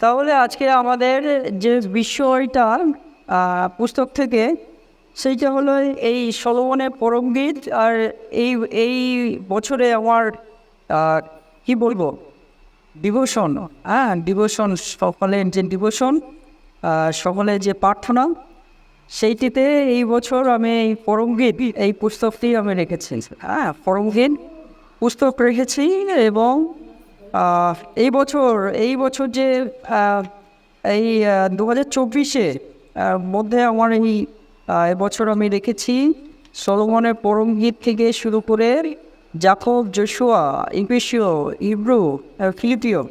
তাহলে আজকে আমাদের যে বিষয়টা পুস্তক থেকে, সেইটা হলো এই সলোমনের পরমগীত আর এই এই বছরে আমার কি বলব, ডিভোশন হ্যাঁ ডিভোশন সকলের যে ডিভোশন সকলের যে প্রার্থনা, সেইটিতে এই বছর আমি এই পরমগীত এই পুস্তকটি আমি রেখেছি। হ্যাঁ পরমগীত পুস্তক রেখেছি এবং এই বছর এই বছর যে এই দু হাজার চব্বিশে মধ্যে আমার এই আহ, এবছর আমি রেখেছি সলোমনের পরমগীত থেকে শুরু করে জাকব জোশুয়া ইংলিশীয় ইব্রু ফিলিপিও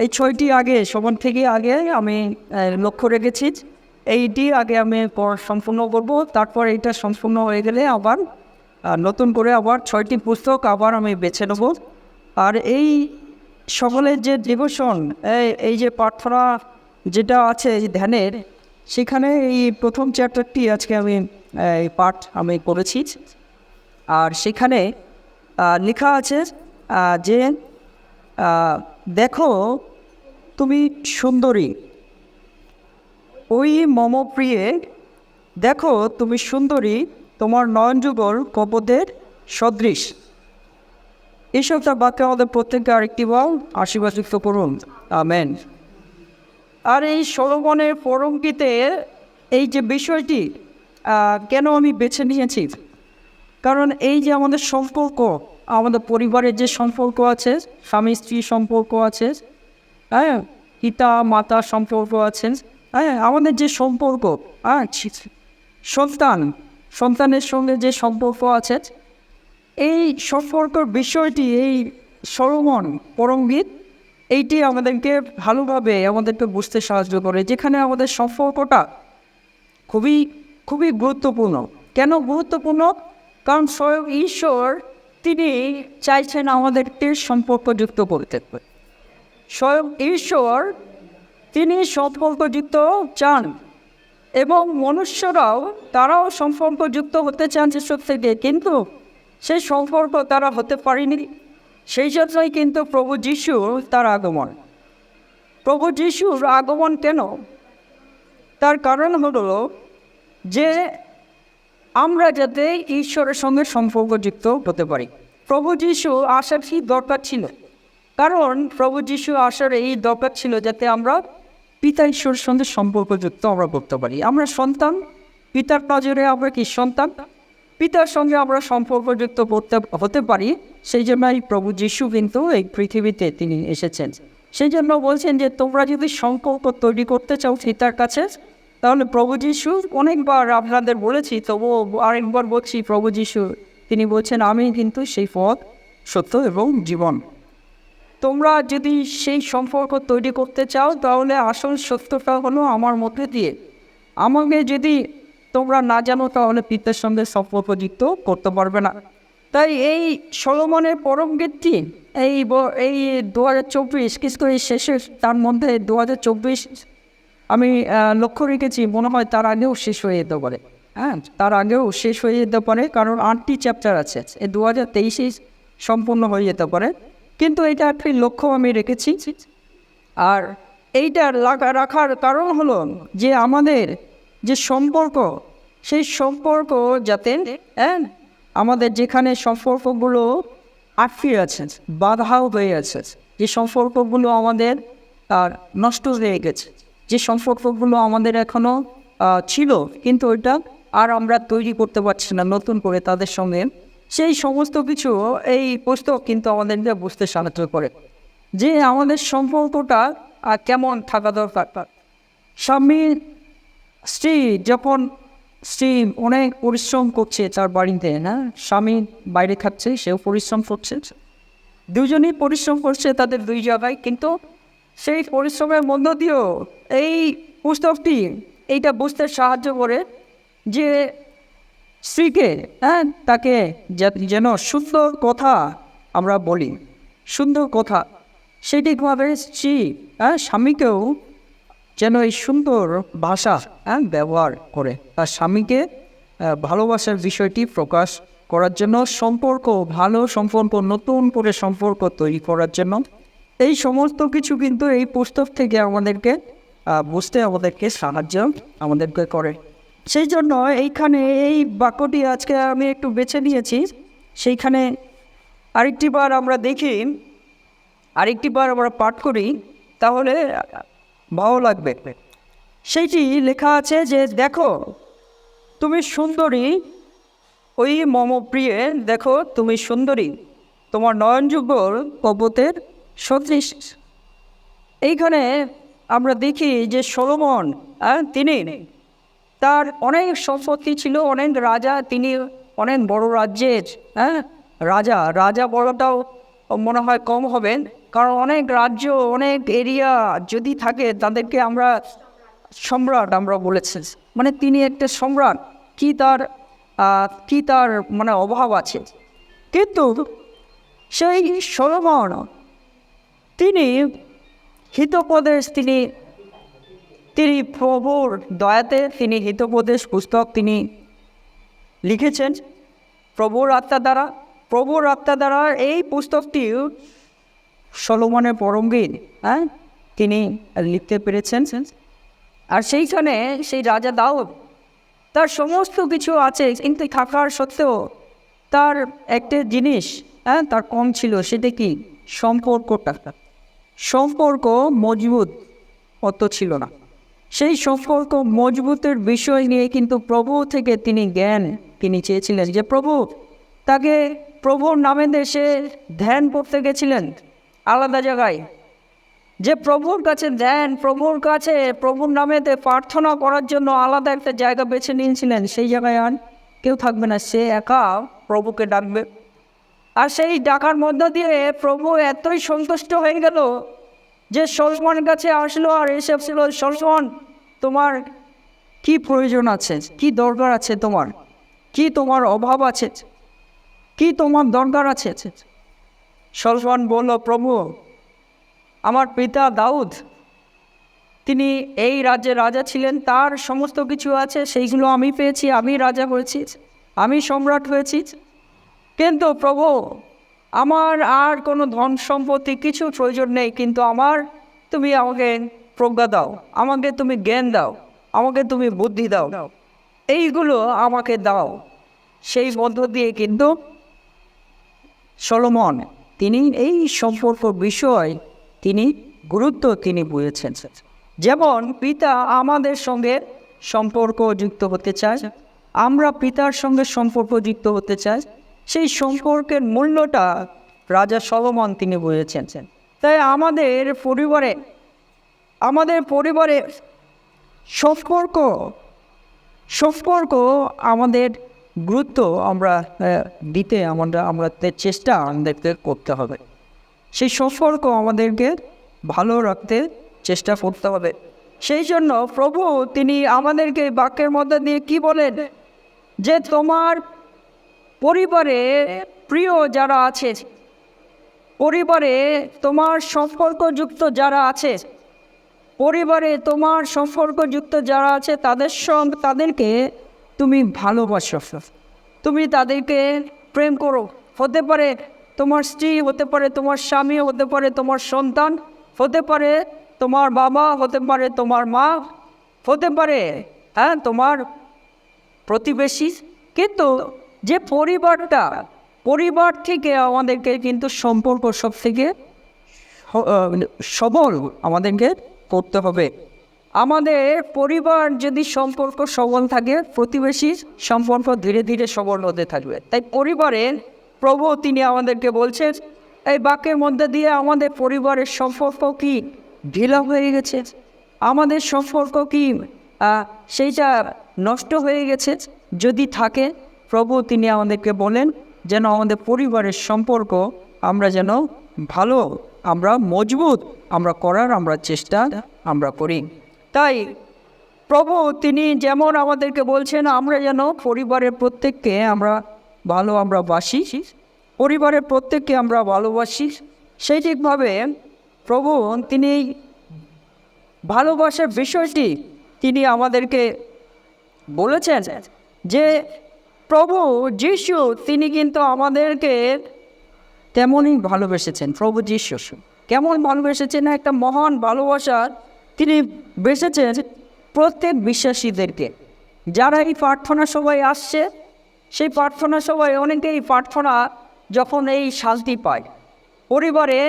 এই ছয়টি আগে সবার থেকে আগে আমি লক্ষ্য রেখেছি। এইটি আগে আমি পড়া সম্পূর্ণ করব তারপর এইটা সম্পূর্ণ হয়ে গেলে আবার নতুন করে আবার ছয়টি পুস্তক আবার আমি বেছে নেব। আর এই সকলের যে ডিভোশন এই যে প্রার্থনা যেটা আছে এই ধ্যানের, সেখানে এই প্রথম চ্যাপ্টারটি আজকে আমি, এই পাঠ আমি করেছি। আর সেখানে লেখা আছে যে দেখো তুমি সুন্দরী। ওই মম প্রিয়ে দেখো তুমি সুন্দরী, তোমার নয়নযুগল কপদের সদৃশ। এইসব তার বাক্যে আমাদের প্রত্যেককে আরেকটি বল আশীর্বাদযুক্ত করুন আমেন আর এই সলমনের পরমগীতে এই যে বিষয়টি কেন আমি বেছে নিয়েছি? কারণ এই যে আমাদের সম্পর্ক, আমাদের পরিবারের যে সম্পর্ক আছে, স্বামী স্ত্রী সম্পর্ক আছে হ্যাঁ পিতা, মাতা সম্পর্ক আছে হ্যাঁ আমাদের যে সম্পর্ক হ্যাঁ সন্তান, সন্তানের সঙ্গে যে সম্পর্ক আছে এই সম্পর্কর বিষয়টি, এই সরমন পরমগীত, এইটি আমাদেরকে ভালোভাবে আমাদেরকে বুঝতে সাহায্য করে, যেখানে আমাদের সম্পর্কটা খুবই খুবই গুরুত্বপূর্ণ। কেন গুরুত্বপূর্ণ? কারণ স্বয়ং ঈশ্বর, তিনি চাইছেন আমাদেরকে সম্পর্কযুক্ত করতে। স্বয়ং ঈশ্বর, তিনি সম্পর্কযুক্ত চান এবং মনুষ্যরাও, তারাও সম্পর্কযুক্ত হতে চান ঈশ্বর থেকে কিন্তু সেই সম্পর্ক তারা হতে পারেনি। সেই জন্যই কিন্তু প্রভু যিশু তার আগমন। প্রভু যিশুর আগমন কেন? তার কারণ হলো যে আমরা যাতে ঈশ্বরের সঙ্গে সম্পর্কযুক্ত হতে পারি। প্রভু যিশু আসার কি দরকার ছিল। কারণ প্রভু যিশু আসার এই দরকার ছিল যাতে আমরা পিতা ঈশ্বরের সঙ্গে সম্পর্কযুক্ত আমরা করতে পারি। আমরা সন্তান, পিতার নজরে আমরা কি সন্তান? পিতার সঙ্গে আমরা সম্পর্কযুক্ত করতে হতে পারি, সেই জন্য এই প্রভু যিশু কিন্তু এই পৃথিবীতে তিনি এসেছেন। সেই জন্য বলছেন যে, তোমরা যদি সম্পর্ক তৈরি করতে চাও পিতার কাছে, তাহলে প্রভু যিশু, অনেকবার আপনাদের বলেছি, তবুও আরেকবার বলছি, প্রভু যিশু, তিনি বলছেন, আমি কিন্তু সেই পথ, সত্য এবং জীবন। তোমরা যদি সেই সম্পর্ক তৈরি করতে চাও, তাহলে আসল সত্যটা হলো আমার মধ্যে দিয়ে। আমাকে যদি তোমরা না জানো তাহলে পিতার সঙ্গে সম্পর্কযুক্ত করতে পারবে না। তাই এই সলমনের পরম গীতটি এই এই দু হাজার চব্বিশ কিছু এই শেষের, তার মধ্যে দু হাজার চব্বিশ আমি লক্ষ্য রেখেছি, মনে হয় তার আগেও শেষ হয়ে যেতে পারে। হ্যাঁ তার আগেও শেষ হয়ে যেতে পারে, কারণ আটটি চ্যাপ্টার আছে। এই দু হাজার তেইশে সম্পূর্ণ হয়ে যেতে পারে। কিন্তু এটা একটি লক্ষ্য আমি রেখেছি। আর এইটা রাখার কারণ হলো যে আমাদের যে সম্পর্ক, সেই সম্পর্ক যাতে হ্যাঁ আমাদের যেখানে সম্পর্কগুলো আটকে আছে, বাধাও হয়ে আছে, যে সম্পর্কগুলো আমাদের আর নষ্ট হয়ে গেছে, যে সম্পর্কগুলো আমাদের এখনও ছিল, কিন্তু ওইটা আর আমরা তৈরি করতে পারছি না, নতুন করে তাদের সঙ্গে। সেই সমস্ত কিছু এই পুস্তক কিন্তু আমাদেরকে বুঝতে সাহায্য করে, যে আমাদের সম্পর্কটা কেমন থাকা দরকার। স্বামী স্ত্রী যখন স্ত্রী অনেক পরিশ্রম করছে তার বাড়িতে, না? স্বামী বাইরে খাচ্ছে, সেও পরিশ্রম করছে। দুজনেই পরিশ্রম করছে তাদের দুই জায়গায়, কিন্তু সেই পরিশ্রমের মধ্য দিয়েও এই পুস্তকটি এইটা বুঝতে সাহায্য করে যে স্ত্রীকে হ্যাঁ তাকে যেন সুন্দর কথা আমরা বলি, সুন্দর কথা সেটিভাবে স্ত্রী হ্যাঁ স্বামীকেও যেন এই সুন্দর ভাষা হ্যাঁ ব্যবহার করে। তার স্বামীকে ভালোবাসার বিষয়টি প্রকাশ করার জন্য, সম্পর্ক, ভালো সম্পর্ক, নতুন করে সম্পর্ক তৈরি করার জন্য। এই সমস্ত কিছু কিন্তু এই পুস্তক থেকে আমাদেরকে বুঝতে, আমাদেরকে সাহায্য আমাদেরকে করে। সেই জন্য এইখানে এই বাক্যটি আজকে আমি একটু বেছে নিয়েছি। সেইখানে আরেকটি বার আমরা দেখি, আরেকটি বার আমরা পাঠ করি। তাহলে ভালো লাগবে। সেইটি লেখা আছে যে, দেখো, তুমি সুন্দরী, ওই মম প্রিয়ে, দেখো, তুমি সুন্দরী, তোমার নয়নযুগল কবতের সদৃশ। এইখানে আমরা দেখি যে সলোমন তিনি তার অনেক সম্পত্তি ছিল, অনেক রাজা, তিনি অনেক বড় রাজ্যের হ্যাঁ রাজা। রাজা বড়টাও মনে হয় কম হবেন। কারণ অনেক রাজ্য, অনেক এরিয়া যদি থাকে, তাদেরকে আমরা সম্রাট আমরা বলেছি। মানে তিনি একটা সম্রাট। কি তার কি তার মানে অভাব আছে? কিন্তু সেই সলমন, তিনি হিতোপদেশ, তিনি তিনি প্রভুর দয়াতে তিনি হিতোপদেশ পুস্তক তিনি লিখেছেন প্রভুর আত্মা দ্বারা। প্রভুর আত্মা দ্বারা এই পুস্তকটি সলোমনের পরমবীর হ্যাঁ? তিনি লিখতে পেরেছেন। আর সেইখানে সেই রাজা দাউদ, তার সমস্ত কিছু আছে কিন্তু থাকার সত্ত্বেও তার একটা জিনিস হ্যাঁ তার কম ছিল, সেটা কি? সম্পর্কটা। সম্পর্ক মজবুত অত ছিল না। সেই সম্পর্ক মজবুতের বিষয় নিয়ে কিন্তু প্রভু থেকে তিনি জ্ঞান তিনি চেয়েছিলেন যে, প্রভু, তাকে প্রভুর নামে দেশে ধ্যান করতে গেছিলেন। আলাদা জায়গায়। যে প্রভুর কাছে দেন, প্রভুর কাছে, প্রভুর নামেতে প্রার্থনা করার জন্য আলাদা একটা জায়গা বেছে নিয়েছিলেন, সেই জায়গায় আর কেউ থাকবে না, সে একা প্রভুকে ডাকবে। আর সেই ডাকার মধ্য দিয়ে প্রভু এতই সন্তুষ্ট হয়ে গেল যে সলমনের কাছে আসলো আর এসে ছিল সলমন, তোমার কি প্রয়োজন আছে? কি দরকার আছে তোমার? কি তোমার অভাব আছে? কি তোমার দরকার আছে? সলমন বলল, প্রভু, আমার পিতা দাউদ, তিনি এই রাজ্যের রাজা ছিলেন, তার সমস্ত কিছু আছে, সেইগুলো আমি পেয়েছি, আমি রাজা হয়েছি, আমি সম্রাট হয়েছি। কিন্তু প্রভু, আমার আর কোনো ধন সম্পত্তি কিছু প্রয়োজন নেই, কিন্তু আমার তুমি আমাকে প্রজ্ঞা দাও, আমাকে তুমি জ্ঞান দাও, আমাকে তুমি বুদ্ধি দাও। এইগুলো আমাকে দাও। সেই মধ্য দিয়ে কিন্তু সলোমন তিনি এই সম্পর্ক বিষয় তিনি গুরুত্ব তিনি বুঝেছেন। যেমন, পিতা আমাদের সঙ্গে সম্পর্ক যুক্ত হতে চায়, আমরা পিতার সঙ্গে সম্পর্ক যুক্ত হতে চাই, সেই সম্পর্কের মূল্যটা রাজা সলোমন তিনি বুঝেছেন। তাই আমাদের পরিবারে আমাদের পরিবারে সম্পর্ক সম্পর্ক আমাদের গুরুত্ব আমরা দিতে আমরা আমাদের চেষ্টা আমাদেরকে করতে হবে। সেই সম্পর্ক আমাদেরকে ভালো রাখতে চেষ্টা করতে হবে। সেই জন্য প্রভু, তিনি আমাদেরকে বাক্যের মধ্যে দিয়ে কি বলেন? যে তোমার পরিবারে প্রিয় যারা আছে, পরিবারে তোমার সম্পর্কযুক্ত যারা আছে, পরিবারে তোমার সম্পর্কযুক্ত যারা আছে, তাদের সঙ্গে তাদেরকে তুমি ভালোবাসো। তুমি তাদেরকে প্রেম করো। হতে পারে তোমার স্ত্রী, হতে পারে তোমার স্বামী, হতে পারে তোমার সন্তান, হতে পারে তোমার বাবা, হতে পারে তোমার মা, হতে পারে হ্যাঁ তোমার প্রতিবেশী। কিন্তু যে পরিবারটা, পরিবার থেকে আমাদেরকে কিন্তু সম্পর্ক সব থেকে সবল আমাদেরকে করতে হবে। আমাদের পরিবার যদি সম্পর্ক সবল থাকে প্রতিবেশীর সম্পর্ক ধীরে ধীরে সবল হতে থাকবে। তাই পরিবারের প্রভু তিনি আমাদেরকে বলছেন, এই বাক্যের মধ্যে দিয়ে আমাদের পরিবারের সম্পর্ক কি ঢিলা হয়ে গেছে? আমাদের সম্পর্ক কি সেইটা নষ্ট হয়ে গেছে? যদি থাকে প্রভু তিনি আমাদেরকে বলেন যেন আমাদের পরিবারের সম্পর্ক আমরা যেন ভালো, আমরা মজবুত, আমরা করার আমরা চেষ্টা আমরা করি। তাই প্রভু, তিনি যেমন আমাদেরকে বলছেন, আমরা যেন পরিবারের প্রত্যেককে আমরা ভালো আমরা বাসি, পরিবারের প্রত্যেককে আমরা ভালোবাসি। সেই ঠিকভাবে প্রভু, তিনি ভালোবাসার বিষয়টি তিনি আমাদেরকে বলেছেন যে, প্রভু যিশু, তিনি কিন্তু আমাদেরকে তেমনই ভালোবেসেছেন। প্রভু যিশু, কেমন ভালোবেসেছেন? একটা মহান ভালোবাসা তিনি বেসেছেন প্রত্যেক বিশ্বাসীদেরকে যারা এই প্রার্থনা সবাই আসছে, সেই প্রার্থনা সবাই অনেকেই প্রার্থনা যখন এই শান্তি পায়। পরিবারে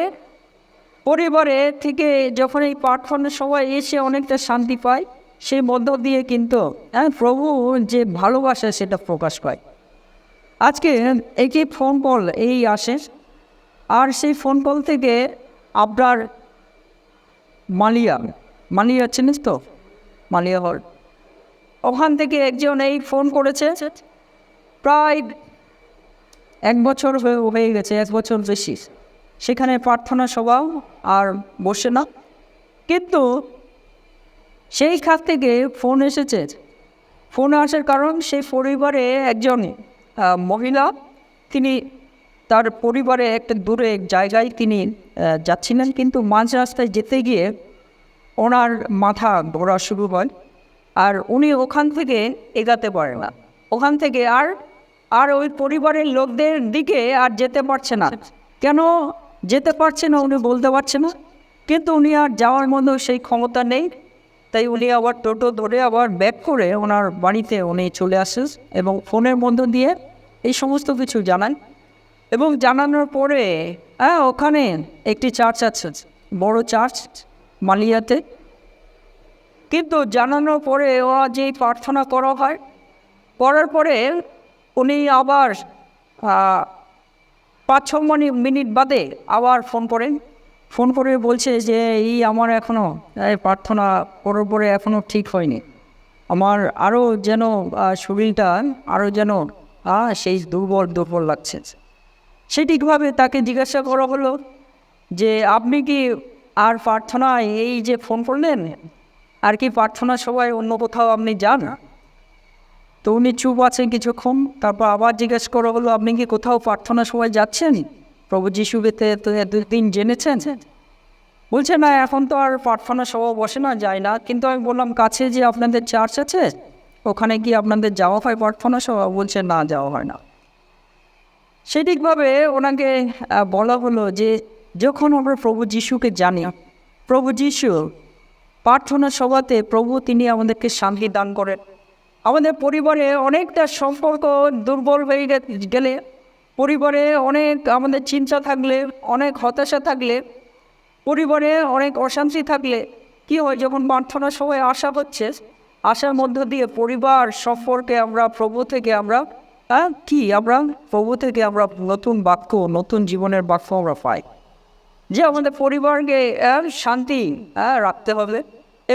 পরিবারে থেকে যখন এই প্রার্থনার সবাই এসে অনেকটা শান্তি পায়, সেই মধ্য দিয়ে কিন্তু হ্যাঁ প্রভু যে ভালোবাসা সেটা প্রকাশ পায়। আজকে একটি ফোন কল এই আসে আর সেই ফোন কল থেকে আপনার মালিয়া মালিয়া চিনিস তো? মালিয়া হল। ওখান থেকে একজন এই ফোন করেছে, প্রায় এক বছর হয়ে- গেছে, এক বছর বেশি। সেখানে প্রার্থনা সভাও আর বসে না। কিন্তু সেই খাত থেকে ফোন এসেছে। ফোন আসার কারণ সেই পরিবারে একজন মহিলা। তিনি তার পরিবারে একটা দূরে জায়গায় তিনি যাচ্ছিলেন। কিন্তু মাঝ রাস্তায় যেতে গিয়ে ওনার মাথা ঘোরা শুরু হয় আর উনি ওখান থেকে এগাতে পারে না। ওখান থেকে আর আর ওই পরিবারের লোকদের দিকে আর যেতে পারছে না। কেন? যেতে পারছে না উনি বলতে পারছে না। কিন্তু উনি আর যাওয়ার মতো সেই ক্ষমতা নেই। তাই উনি আবার টোটো ধরে আবার ব্যাক করে ওনার বাড়িতে উনি চলে আসেন এবং ফোনের মধ্য দিয়ে এই সমস্ত কিছু জানান। এবং জানানোর পরে হ্যাঁ ওখানে একটি চার্চ আছে, বড় চার্চ। মালিয়াতে। কিন্তু জানানোর পরে ওরা যে প্রার্থনা করা হয়, করার পরে উনি আবার পাঁচ ছ মিনিট বাদে আবার ফোন করেন। ফোন করে বলছে যে, এই আমার এখনও প্রার্থনা করার পরে এখনও ঠিক হয়নি। আমার আরও যেন শরীরটা আরও যেন সেই দুর্বল দুর্বল লাগছে। সেটিকভাবে তাকে জিজ্ঞাসা করা হলো যে, আপনি কি আর প্রার্থনায় এই যে ফোন করলেন, আর কি প্রার্থনা সবাই অন্য কোথাও আপনি যান? তো উনি চুপ আছেন কিছুক্ষণ, তারপর আবার জিজ্ঞেস করা হলো আপনি কি কোথাও প্রার্থনা সবাই যাচ্ছেন? প্রভু যিশুবেতে তো দুদিন জেনেছেন? বলছে, না, এখন তো আর প্রার্থনা সভা বসে না যায় না। কিন্তু আমি বললাম, কাছে যে আপনাদের চার্চ আছে, ওখানে কি আপনাদের যাওয়া হয় প্রার্থনা সভা? বলছে, না, যাওয়া হয় না। সেদিকভাবে ওনাকে বলা হলো যে যখন আমরা প্রভু যিশুকে জানি, প্রভু যিশু প্রার্থনা সভাতে প্রভু তিনি আমাদেরকে শান্তি দান করেন। আমাদের পরিবারে অনেকটা সম্পর্ক দুর্বল হয়ে গেলে, পরিবারে অনেক আমাদের চিন্তা থাকলে, অনেক হতাশা থাকলে, পরিবারে অনেক অশান্তি থাকলে, কি হয় যখন প্রার্থনা সবাই আসা হচ্ছে, আসার মধ্য দিয়ে পরিবার সম্পর্কে আমরা, প্রভু থেকে আমরা কি? আমরা প্রভু থেকে আমরা নতুন বাক্য, নতুন জীবনের বাক্য আমরা পাই। যে আমাদের পরিবারকে শান্তি রাখতে হবে।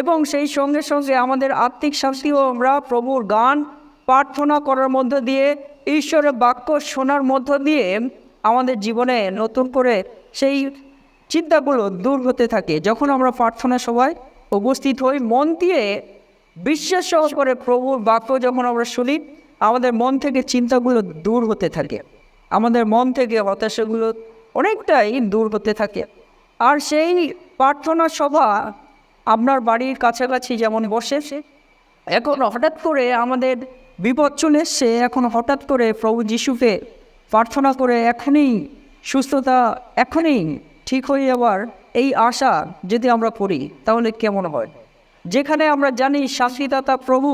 এবং সেই সঙ্গে সঙ্গে আমাদের আত্মিক শান্তিও আমরা প্রভুর গান প্রার্থনা করার মধ্য দিয়ে, ঈশ্বরের বাক্য শোনার মধ্য দিয়ে আমাদের জীবনে নতুন করে সেই চিন্তাগুলো দূর হতে থাকে। যখন আমরা প্রার্থনা সবাই উপস্থিত হই, মন দিয়ে বিশ্বাস সহকারে প্রভুর বাক্য যখন আমরা শুনি, আমাদের মন থেকে চিন্তাগুলো দূর হতে থাকে। আমাদের মন থেকে হতাশাগুলো অনেকটাই দূর হতে থাকে। আর সেই প্রার্থনা সভা আপনার বাড়ির কাছাকাছি যেমন বসে, এখন হঠাৎ করে আমাদের বিপদ চলে এসছে। এখন হঠাৎ করে প্রভু যিশুকে প্রার্থনা করে এখনই, সুস্থতা এখনই ঠিক হয়ে যাওয়ার এই আশা যদি আমরা করি, তাহলে কেমন হয়? যেখানে আমরা জানি শান্তিদাতা প্রভু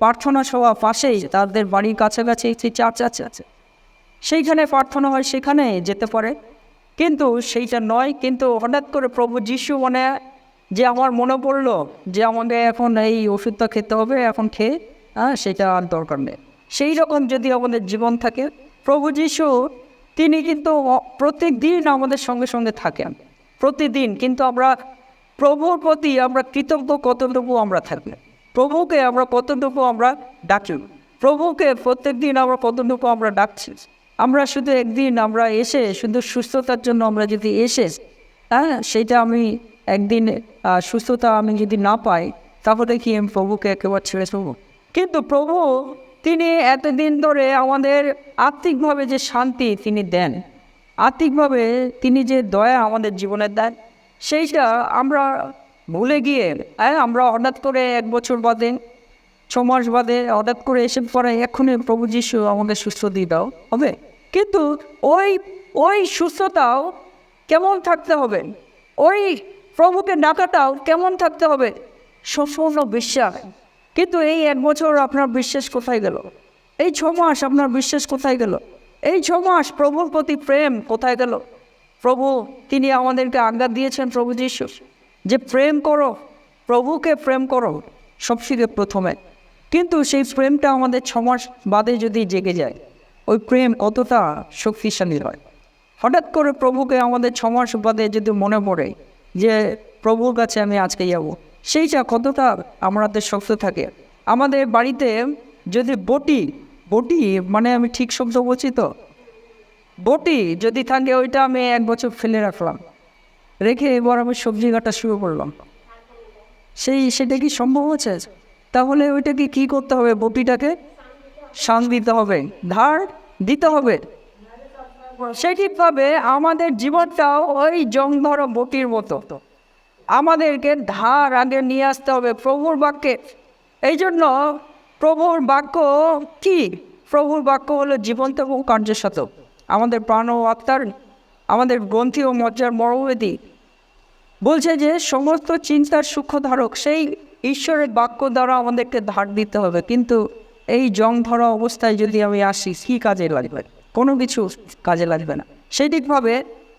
প্রার্থনা সভা পাশেই তাদের বাড়ির কাছাকাছি চার্চ আছে। সেইখানে প্রার্থনা হয়, সেখানে যেতে পারে। কিন্তু সেইটা নয়, কিন্তু হঠাৎ করে প্রভু যিশু মানে যে আমার মনে পড়ল যে আমাদের এখন এই ওষুধটা খেতে হবে, এখন খেয়ে হ্যাঁ সেটা আর দরকার নেই। সেই রকম যদি আমাদের জীবন থাকে, প্রভু যিশু, তিনি কিন্তু প্রত্যেক দিন আমাদের সঙ্গে সঙ্গে থাকেন, প্রতিদিন। কিন্তু আমরা প্রভুর প্রতি আমরা কৃতজ্ঞ কতটুকু আমরা থাকবে প্রভুকে আমরা কতটুকু আমরা ডাকি? প্রভুকে প্রত্যেক দিন আমরা কতটুকু আমরা ডাকছি? আমরা শুধু একদিন আমরা এসে, শুধু সুস্থতার জন্য আমরা যদি এসে হ্যাঁ সেইটা আমি একদিন সুস্থতা আমি যদি না পাই, তাহলে কি আমি প্রভুকে একেবারে ছেড়ে দেবো? কিন্তু প্রভু, তিনি এতদিন ধরে আমাদের আর্থিকভাবে যে শান্তি তিনি দেন আর্থিকভাবে তিনি যে দয়া আমাদের জীবনে দেন, সেইটা আমরা ভুলে গিয়ে হ্যাঁ আমরা হঠাৎ করে এক বছর বাদে, ছ মাস বাদে হঠাৎ করে এসে পরে এক্ষুনি প্রভু যিশু আমাকে সুস্থ দিয়ে দাও, হবে? কিন্তু ওই ওই সুস্থতাও কেমন থাকতে হবে? ওই প্রভুকে ডাকাটাও কেমন থাকতে হবে? সম্পূর্ণ বিশ্বাস। কিন্তু এই এক বছর আপনার বিশ্বাস কোথায় গেল? এই ছ মাস আপনার বিশ্বাস কোথায় গেল? এই ছ মাস প্রভুর প্রতি প্রেম কোথায় গেল? প্রভু, তিনি আমাদেরকে আজ্ঞা দিয়েছেন প্রভু যিশু, যে প্রেম করো, প্রভুকে প্রেম করো সবথেকে প্রথমে। কিন্তু সেই প্রেমটা আমাদের ছ মাস বাদে যদি জেগে যায়। ওই প্রেম কতটা শক্তিশালী হয়? হঠাৎ করে প্রভুকে আমাদের ছ মাস বাদে যদি মনে পড়ে যে প্রভুর কাছে আমি আজকে যাব, সেইটা কতটা আমাদের শক্ত থাকে? আমাদের বাড়িতে যদি বটি বটি মানে আমি ঠিক শব্দ বলছি তো? বটি যদি থাকে ওইটা আমি এক বছর ফেলে রাখলাম, রেখে এবার আমি সবজি কাটা শুরু করলাম। সেই, সেটা কি সম্ভব হচ্ছে? তাহলে ওইটাকে কি করতে হবে বটিটাকে? শান দিতে হবে, ধার দিতে হবে। সেটিভাবে আমাদের জীবনটাও ওই জং ধরো বটির মতো। আমাদেরকে ধার আগে নিয়ে আসতে হবে প্রভুর বাক্যে। এই জন্য প্রভুর বাক্য কি? প্রভুর বাক্য হলো জীবন্ত এবং কার্যশত আমাদের প্রাণ ও আত্মার, আমাদের গ্রন্থি ও মজ্জার মরবেদী বলছে যে সমস্ত চিন্তার সূক্ষ্ম ধারক সেই ঈশ্বরের বাক্য দ্বারা আমাদেরকে ধার দিতে হবে। কিন্তু এই জং ধরা অবস্থায় যদি আমি আসি, কী কাজে লাগবে? কোনো কিছু কাজে লাগবে না। সেই দিকভাবে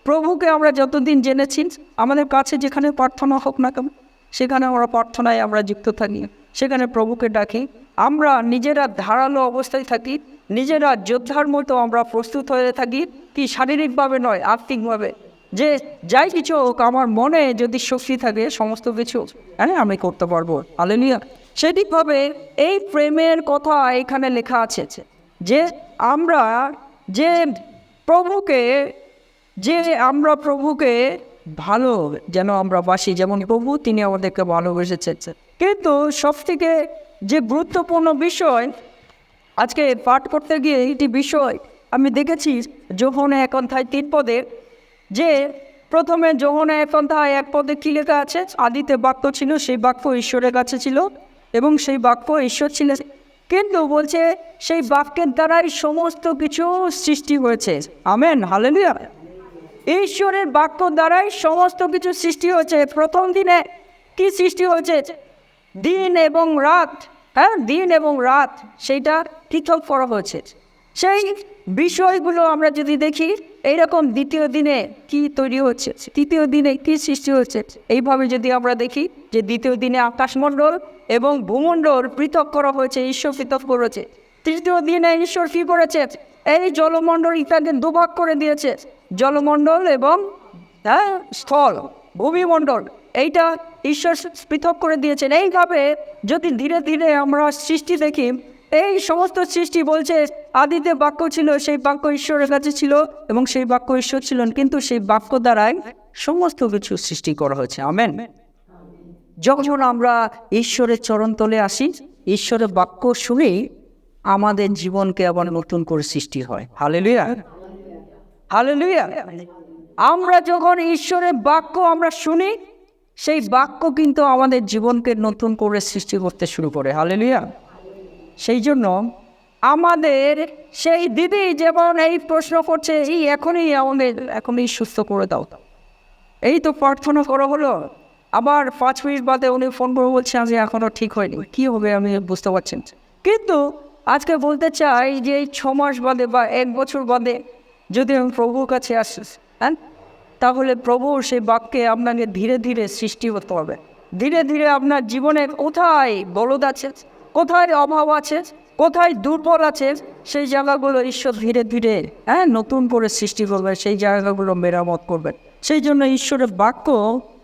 প্রভুকে আমরা যতদিন জেনেছি, আমাদের কাছে যেখানে প্রার্থনা হোক না কেন, সেখানে আমরা প্রার্থনায় আমরা যুক্ত থাকি। সেখানে প্রভুকে ডাকি। আমরা নিজেরা ধারালো অবস্থায় থাকি, নিজেরা যোদ্ধার মতো আমরা প্রস্তুত হয়ে থাকি, কি শারীরিকভাবে নয় আর্থিকভাবে যে যাই কিছু হোক, আমার মনে যদি শক্তি থাকে, সমস্ত কিছু হ্যাঁ আমি করতে পারব। আলেলিয়া সেদিকভাবে এই প্রেমের কথা এখানে লেখা আছে যে আমরা যে প্রভুকে, যে আমরা প্রভুকে ভালো যেন আমরা বাসি। যেমন প্রভু, তিনি আমাদেরকে ভালোবেসেছেন। কিন্তু সব থেকে যে গুরুত্বপূর্ণ বিষয়, আজকে পাঠ করতে গিয়ে একটি বিষয় আমি দেখেছি যৌবনে এক অধ্যায় তিন পদে, যে প্রথমে যৌবনে এক অধ্যায় এক পদে কী লেখা আছে? আদিতে বাক্য ছিল, সেই বাক্য ঈশ্বরের কাছে ছিল। এবং সেই বাক্য ঈশ্বর ছিলেন কিন্তু বলছে, সেই বাক্যের দ্বারাই সমস্ত কিছু সৃষ্টি হয়েছে। Amen, hallelujah. ঈশ্বরের বাক্য দ্বারাই সমস্ত কিছু সৃষ্টি হয়েছে। প্রথম দিনে কি সৃষ্টি হয়েছে? দিন এবং রাত। হ্যাঁ দিন এবং রাত, সেইটা পৃথক করা হয়েছে। সেই বিষয়গুলো আমরা যদি দেখি, এইরকম দ্বিতীয় দিনে কি তৈরি হচ্ছে তৃতীয় দিনে কি সৃষ্টি হচ্ছে এইভাবে যদি আমরা দেখি যে দ্বিতীয় দিনে আকাশমণ্ডল এবং ভূমণ্ডল পৃথক করা হয়েছে, ঈশ্বর পৃথক করেছে। তৃতীয় দিনে ঈশ্বর কী করেছে? এই জলমণ্ডল ইত্যাদি দুভাগ করে দিয়েছে। জলমণ্ডল এবং হ্যাঁ স্থল, ভূমিমণ্ডল। এইটা ঈশ্বর পৃথক করে দিয়েছেন। এইভাবে যদি ধীরে ধীরে আমরা সৃষ্টি দেখি, এই সমস্ত সৃষ্টি বলছে, আদিতে বাক্য ছিল, সেই বাক্য ঈশ্বরের কাছে ছিল এবং সেই বাক্য ঈশ্বর ছিলেন। কিন্তু সেই বাক্য দ্বারাই সমস্ত কিছু সৃষ্টি করা হয়েছে। আমেন। যখন আমরা ঈশ্বরের চরণতলে আসি, ঈশ্বরের বাক্য শুনেই আমাদের জীবনকে আবার নতুন করে সৃষ্টি হয়। হালে লুইয়া হালেলুয়া। হালেলুয়া। আমরা যখন ঈশ্বরের বাক্য আমরা শুনি, সেই বাক্য কিন্তু আমাদের জীবনকে নতুন করে সৃষ্টি করতে শুরু করে। হালেলুয়া। সেই জন্য আমাদের সেই দিদি যেমন এই প্রশ্ন করছে, এই এখনই আমাদের, এখনই সুস্থ করে দাও। এই তো প্রার্থনা করা হলো। আবার পাঁচ মিনিট বাদে উনি ফোন করে বলছে যে এখনও ঠিক হয়নি। কী হবে আমি বুঝতে পারছেন কিন্তু আজকে বলতে চাই যে ছ মাস বাদে বা এক বছর বাদে যদি আমি প্রভুর কাছে আসি হ্যাঁ তাহলে প্রভুর সেই বাক্যে আপনাকে ধীরে ধীরে সৃষ্টি হতে হবে। ধীরে ধীরে আপনার জীবনে কোথায় বলদ আছে, কোথায় অভাব আছে, কোথায় দুর্বল আছে, সেই জায়গাগুলো ঈশ্বর ধীরে ধীরে হ্যাঁ নতুন করে সৃষ্টি করবেন সেই জায়গাগুলো মেরামত করবেন সেই জন্য ঈশ্বরের বাক্য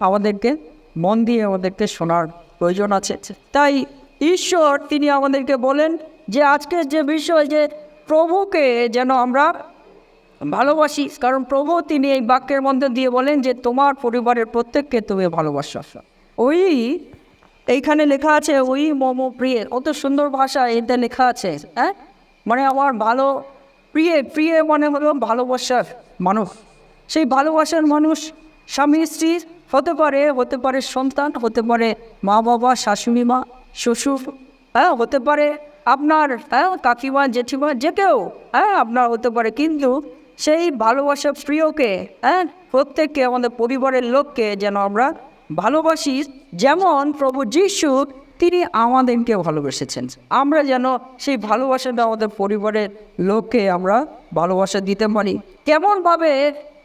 আমাদেরকে মন দিয়ে আমাদেরকে শোনার প্রয়োজন আছে। তাই ঈশ্বর, তিনি আমাদেরকে বলেন যে আজকের যে বিষয় যে প্রভুকে যেন আমরা ভালোবাসি, কারণ প্রভু তিনি এই বাক্যের মধ্যে দিয়ে বলেন যে তোমার পরিবারের প্রত্যেককে তুমি ভালোবাসো। ওই এইখানে লেখা আছে, ওই মম প্রিয়। অত সুন্দর ভাষা এতে লেখা আছে হ্যাঁ? মানে আমার ভালো প্রিয় প্রিয় মানে হলো ভালোবাসার মানুষ। সেই ভালোবাসার মানুষ স্বামী, স্ত্রী হতে পারে হতে পারে সন্তান, হতে পারে মা বাবা, শাশুড়ি মা, শ্বশুর হ্যাঁ হতে পারে আপনার হ্যাঁ কাকিমা, জেঠিমা, যে কেউ হ্যাঁ আপনার হতে পারে। কিন্তু সেই ভালোবাসা প্রিয়কে হ্যাঁ প্রত্যেককে, আমাদের পরিবারের লোককে যেন আমরা ভালোবাসি, যেমন প্রভু যিশু, তিনি আমাদেরকে ভালোবেসেছেন। আমরা যেন সেই ভালোবাসাটা আমাদের পরিবারের লোককে আমরা ভালোবাসা দিতে পারি। কেমনভাবে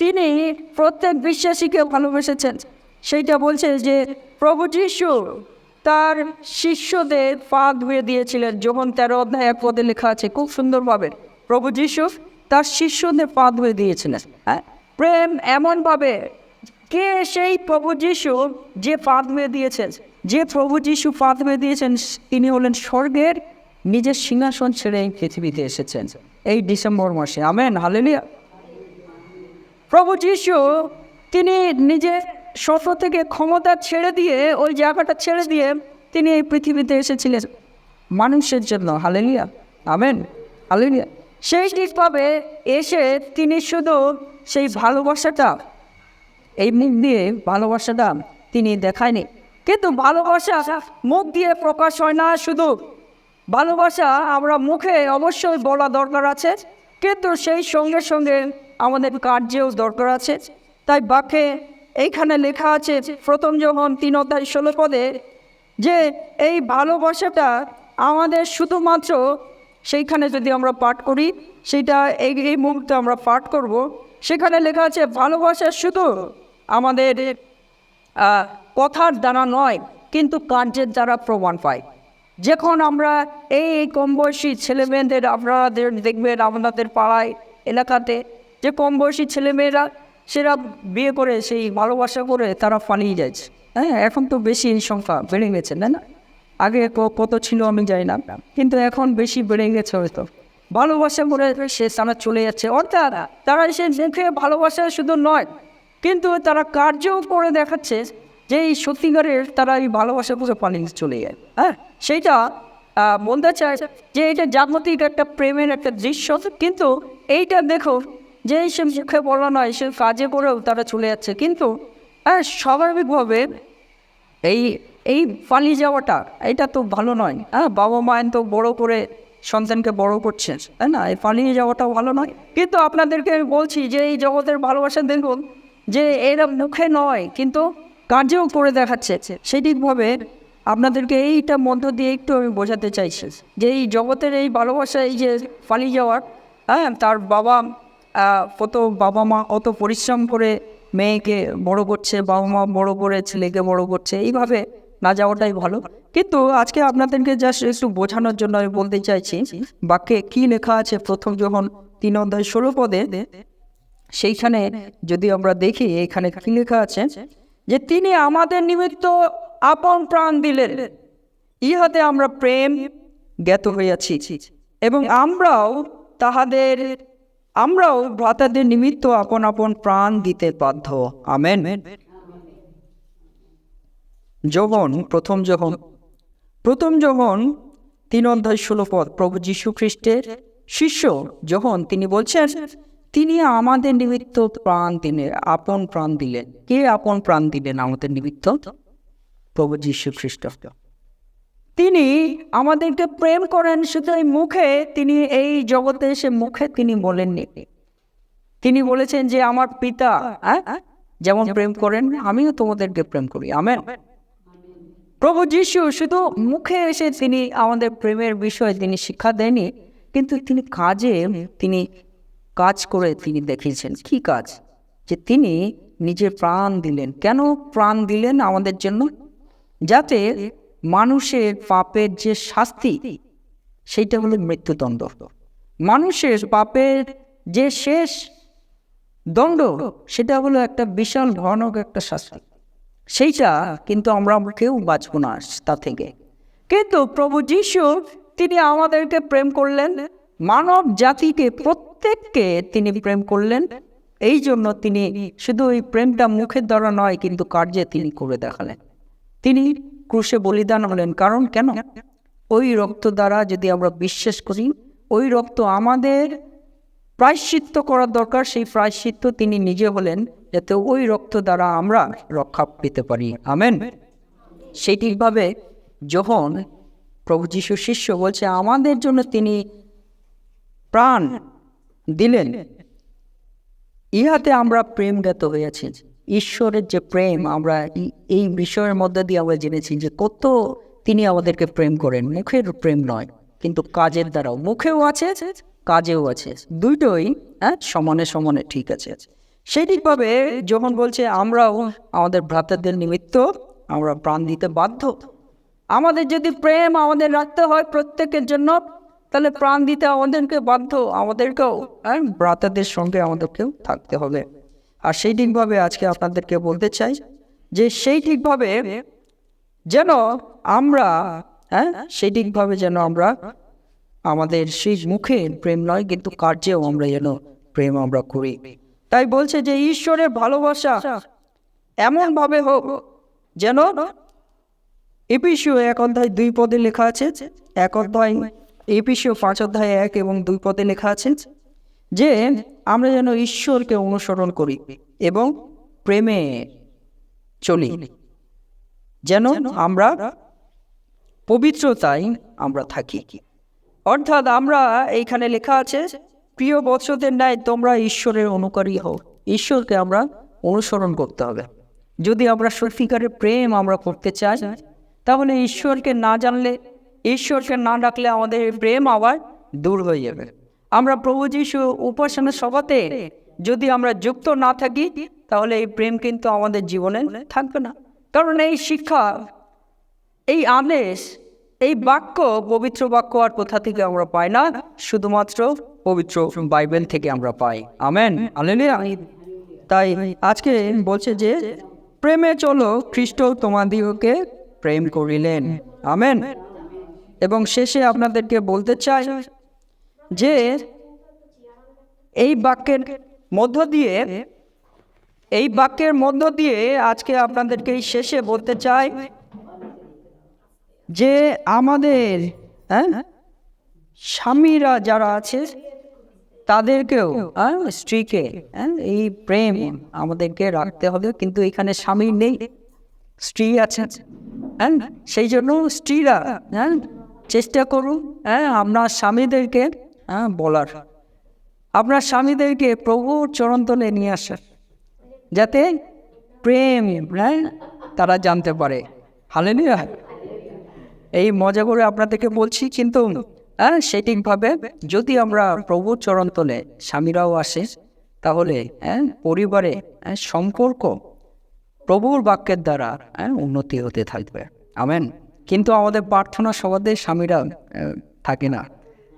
তিনি প্রত্যেক বিশ্বাসীকে ভালোবেসেছেন। সেইটা বলছে যে, প্রভু যিশু তার শিষ্যদের পা ধুয়ে দিয়েছিলেন। যখন তেরো অধ্যায় এক পদে লেখা আছে, খুব সুন্দরভাবে, প্রভু যিশু তার শিষ্যদের পা ধুয়ে দিয়েছিলেন। হ্যাঁ? প্রেম এমনভাবে, কে সেই প্রভু যিশু যে পা ধুয়ে দিয়েছেন? যে প্রভু যিশু পা ধুয়ে দিয়েছেন, তিনি হলেন স্বর্গের নিজের সিংহাসন ছেড়ে এই পৃথিবীতে এসেছেন। এই ডিসেম্বর মাসে। Amen, hallelujah. প্রভু যিশু, তিনি নিজে স্বপ্ন থেকে ক্ষমতা ছেড়ে দিয়ে, ওই জায়গাটা ছেড়ে দিয়ে তিনি এই পৃথিবীতে এসেছিলেন মানুষের জন্য। হালেলিয়া। আমেন। হালেলিয়া। সেই ঠিকভাবে এসে তিনি শুধু সেই ভালোবাসাটা, এই মুখ দিয়ে ভালোবাসাটা তিনি দেখায়নি। কিন্তু ভালোবাসা মুখ দিয়ে প্রকাশ হয় না শুধু। ভালোবাসা আমরা মুখে অবশ্যই বলা দরকার আছে। কিন্তু সেই সঙ্গে সঙ্গে আমাদের কার্যেও দরকার আছে। তাই বাক্যে এইখানে লেখা আছে, প্রথম যখন তিন অধ্যায় ষোলো পদে যে এই ভালোবাসাটা আমাদের শুধুমাত্র সেইখানে যদি আমরা পাঠ করি সেটা এই এই মুহূর্তে আমরা পাঠ করব। সেখানে লেখা আছে, ভালোবাসা শুধু আমাদের কথার দ্বারা নয়, কিন্তু কার্যের দ্বারা প্রমাণ পায়। যখন আমরা এই এই কম বয়সী ছেলেমেয়েদের, আপনাদের দেখবেন আপনাদের পাড়ায়, এলাকাতে যে কম বয়সী ছেলেমেয়েরা, সেরা বিয়ে করে, সেই ভালোবাসা করে তারা পালিয়ে যাচ্ছে। হ্যাঁ এখন তো বেশি এই সংখ্যা বেড়ে গেছে, তাই না? আগে কত ছিল আমি জানি না, কিন্তু এখন বেশি বেড়ে গেছে হয়তো। ভালোবাসা করে সে তারা চলে যাচ্ছে। অর্থাৎ তারা সে দেখে ভালোবাসা শুধু নয়, কিন্তু তারা কার্যও করে দেখাচ্ছে। যে এই সত্যিকারের তারা এই ভালোবাসা করে পালিয়ে চলে যায় হ্যাঁ? সেইটা বলতে চায় যে এটা জাগতিক একটা প্রেমের একটা দৃশ্য, কিন্তু এইটা দেখো যে সে মুখে বলা নয়, সে কাজে করেও তারা চলে যাচ্ছে। কিন্তু হ্যাঁ স্বাভাবিকভাবে এই এই পালিয়ে যাওয়াটা, এটা তো ভালো নয় হ্যাঁ? বাবা মায়ের তো বড় করে সন্তানকে বড় করছেন তাই না? এই পালিয়ে যাওয়াটাও ভালো নয়। কিন্তু আপনাদেরকে বলছি যে এই জগতের ভালোবাসা দেখুন যে এরা মুখে নয়, কিন্তু কাজেও করে দেখাচ্ছে। সেটিকভাবে আপনাদেরকে এইটা মধ্য দিয়ে একটু আমি বোঝাতে চাইছি যে এই জগতের এই ভালোবাসা এই যে পালিয়ে যাওয়ার হ্যাঁ তার বাবা কত বাবা মা অত পরিশ্রম করে মেয়েকে বড় করছে, বাবা মা বড় করে ছেলেকে বড় করছে, এইভাবে না যাওয়াটাই ভালো। কিন্তু আজকে আপনাদেরকে জাস্ট একটু বোঝানোর জন্য আমি বলতে চাইছি, বাক্যে কি লেখা আছে প্রথম যখন তিন অধ্যায় ষোলো পদে? সেইখানে যদি আমরা দেখি, এখানে কি লেখা আছে? যে তিনি আমাদের নিমিত্ত আপন প্রাণ দিলেন। ইহাতে আমরা প্রেম জ্ঞাত হইয়াছি এবং আমরাও তাহাদের, আমরাও ভ্রাতাদের নিমিত্ত আপন আপন প্রাণ দিতে বাধ্য। আমেন। যখন, প্রথম যখন প্রথম যখন তিন অধ্যায় ষোলো পদ প্রভু যীশু খ্রিস্টের শিষ্য, যখন তিনি বলছেন তিনি আমাদের নিমিত্ত প্রাণ দিলেন আপন প্রাণ দিলেন। কে আপন প্রাণ দিলেন আমাদের নিমিত্ত? প্রভু যীশু খ্রিস্ট। তিনি আমাদেরকে প্রেম করেন শুধু এই মুখে তিনি এই জগতে এসে মুখে তিনি বলেননি। তিনি বলেছেন যে আমার পিতা হ্যাঁ, যেমন প্রেম করেন আমিও তোমাদেরকে প্রেম করি। আমেন। প্রভু যিশু শুধু মুখে এসে তিনি আমাদের প্রেমের বিষয়ে তিনি শিক্ষা দেননি কিন্তু তিনি কাজে তিনি কাজ করে তিনি দেখিয়েছেন। কি কাজ? যে তিনি নিজের প্রাণ দিলেন। কেন প্রাণ দিলেন আমাদের জন্য? যাতে মানুষের পাপের যে শাস্তি সেইটা হলো মৃত্যুদণ্ড। মানুষের পাপের যে শেষ দণ্ড, সেটা হলো একটা বিশাল ভয়ানক একটা শাস্তি। সেইটা কিন্তু আমরা কেউ বাঁচবো না তা থেকে। কিন্তু প্রভু যিশু, তিনি আমাদেরকে প্রেম করলেন। মানব জাতিকে প্রত্যেককে তিনি প্রেম করলেন। এই জন্য তিনি শুধু ওই প্রেমটা মুখের দ্বারা নয়, কিন্তু কার্যে তিনি করে দেখালেন। তিনি ক্রুশে বলিদান হলেন। কারণ কেন? ওই রক্ত দ্বারা যদি আমরা বিশ্বাস করি, ওই রক্ত আমাদের প্রায়শ্চিত্ত করার দরকার। সেই প্রায়শ্চিত্ত তিনি নিজে হলেন, যাতে ওই রক্ত দ্বারা আমরা রক্ষা পেতে পারি। আমেন। সেই ঠিকভাবে যখন প্রভু যীশু শিষ্য বলছে, আমাদের জন্য তিনি প্রাণ দিলেন। ইহাতে আমরা প্রেমগত হয়েছি ঈশ্বরের যে প্রেম, আমরা এই- বিষয়ের মধ্যে দিয়ে আমরা জেনেছি যে কত তিনি আমাদেরকে প্রেম করেন। মুখের প্রেম নয়, কিন্তু কাজের দ্বারাও। মুখেও আছে, কাজেও আছে। দুইটোই হ্যাঁ সমানে সমানে ঠিক আছে। সেইটিকভাবে যখন বলছে, আমরাও আমাদের ভ্রাতাদের নিমিত্ত আমরা প্রাণ দিতে বাধ্য। আমাদের যদি প্রেম আমাদের রাখতে হয় প্রত্যেকের জন্য তাহলে প্রাণ দিতে আমাদেরকে বাধ্য, আমাদেরকেও হ্যাঁ? ব্রাতাদের সঙ্গে আমাদেরকেও থাকতে হবে। আর সেই ঠিকভাবে আজকে আপনাদেরকে বলতে চাই যে সেই ঠিকভাবে যেন আমরা হ্যাঁ? সেই ঠিকভাবে যেন আমরা, আমাদের সেই মুখে প্রেম নয়, কিন্তু কার্যেও আমরা যেন প্রেম আমরা করি। তাই বলছে যে ঈশ্বরের ভালোবাসা এমনভাবে হোক যেন এপিসিও এক অধ্যায় দুই পদে লেখা আছে, এক অধ্যায় এপিসিও পাঁচ অধ্যায় এক এবং দুই পদে লেখা আছে যে, আমরা যেন ঈশ্বরকে অনুসরণ করি এবং প্রেমে চলি। যেন আমরা পবিত্রতায় আমরা থাকি। অর্থাৎ আমরা এইখানে লেখা আছে, প্রিয় বৎসদের ন্যায় তোমরা ঈশ্বরের অনুকারী হও। ঈশ্বরকে আমরা অনুসরণ করতে হবে। যদি আমরা সত্যিকারের প্রেম আমরা করতে চাই, তাহলে ঈশ্বরকে না জানলে ঈশ্বরকে না ডাকলে আমাদের প্রেম আবার দূর হয়ে যাবে। আমরা প্রভু যিশু উপাসনা সভাতে যদি আমরা যুক্ত না থাকি, তাহলে এই প্রেম কিন্তু আমাদের জীবনে থাকবে না। কারণ এই শিক্ষা, এই আদেশ, এই বাক্য, পবিত্র বাক্য আর কোথা থেকে আমরা পাই না? শুধুমাত্র পবিত্র বাইবেল থেকে আমরা পাই। আমেন। তাই আজকে বলছে যে, প্রেমে চলো, খ্রিস্ট তোমাদিওকে প্রেম করিলেন। আমেন। এবং শেষে আপনাদেরকে বলতে চাই যে এই বাক্যের মধ্য দিয়ে এই বাক্যের মধ্য দিয়ে আজকে আপনাদেরকে এই শেষে বলতে চাই যে আমাদের হ্যাঁ স্বামীরা যারা আছে তাদেরকেও হ্যাঁ, স্ত্রীকে হ্যাঁ, এই প্রেম আমাদেরকে রাখতে হবে। কিন্তু এখানে স্বামী নেই স্ত্রী আছে হ্যাঁ সেই জন্য স্ত্রীরা হ্যাঁ চেষ্টা করুন হ্যাঁ আপনার স্বামীদেরকে হ্যাঁ বলার। আপনার স্বামীদেরকে প্রভুর চরণতলে নিয়ে আসার যাতে প্রেম হ্যাঁ তারা জানতে পারে। হালেলিয়া। এই মজা করে আপনাদেরকে বলছি কিন্তু হ্যাঁ সঠিকভাবে যদি আমরা প্রভুর চরণতলে স্বামীরাও আসে তাহলে হ্যাঁ পরিবারে হ্যাঁ, সম্পর্ক প্রভুর বাক্যের দ্বারা হ্যাঁ, উন্নতি হতে থাকবে। আমেন। কিন্তু আমাদের প্রার্থনা সবাদের স্বামীরা থাকে না।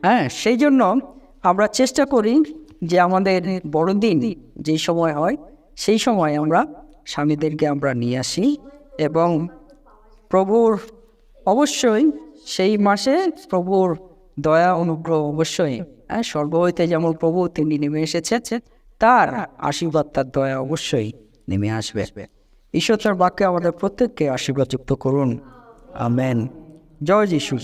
হ্যাঁ সেই জন্য আমরা চেষ্টা করি যে আমাদের বড়দিন যেই সময় হয়, সেই সময় আমরা স্বামীদেরকে আমরা নিয়ে আসি এবং প্রভুর অবশ্যই সেই মাসে প্রভুর দয়া, অনুগ্রহ অবশ্যই হ্যাঁ স্বর্গ হইতে যেমন প্রভু তিনি নেমে এসেছেন তার আশীর্বাদ, তার দয়া অবশ্যই নেমে আসবে। ঈশ্বর তার বাক্যে আমাদের প্রত্যেককে আশীর্বাদ যুক্ত করুন। আমেন জয় যিশু